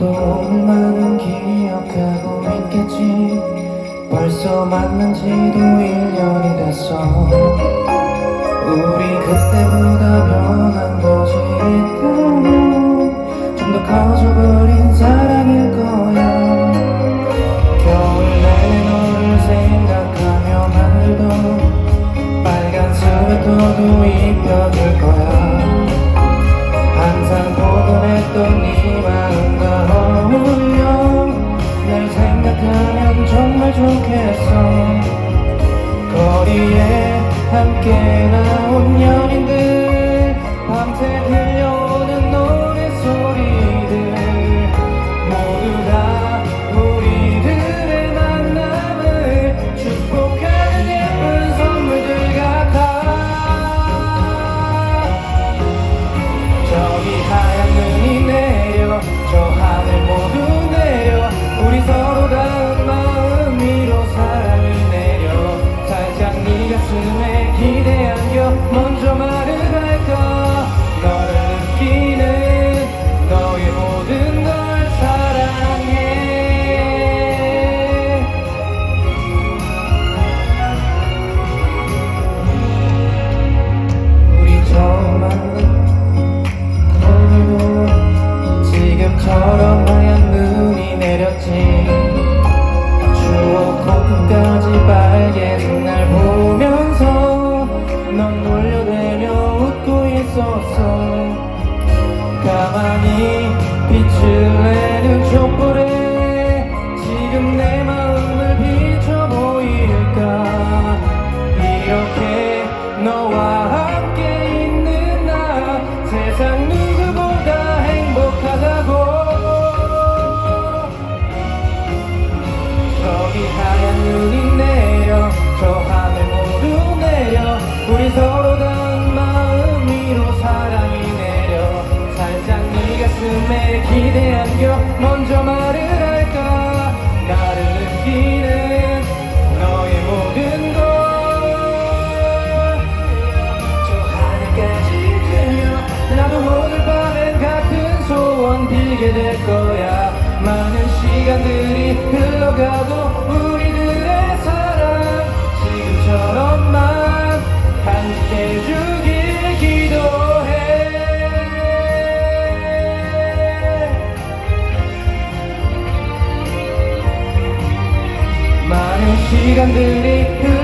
너도 엄마는 기억하고 있겠지. 벌써 만난 지도 1년이 됐어. 우리 그때보다 변한 거지. 있다면 좀더 커져 함께 나온 연인들 밤새 들려오는 노래 소리들. 모두 다 우리들의 만남을 축복하는 예쁜 선물들 같아 있었어 가만히 빛을 내는 촛불에 지금 내 마음을 비춰 보일까? 이렇게 너와 함께 있는 나 세상 누구보다 행복하다고. 저기 하얀 눈이 내려 저 하늘 모두 내려. 우리 서로 닿 흘러가도 우리들의 사랑 지금처럼만 함께해주길 기도해. 많은 시간들이 흘러가도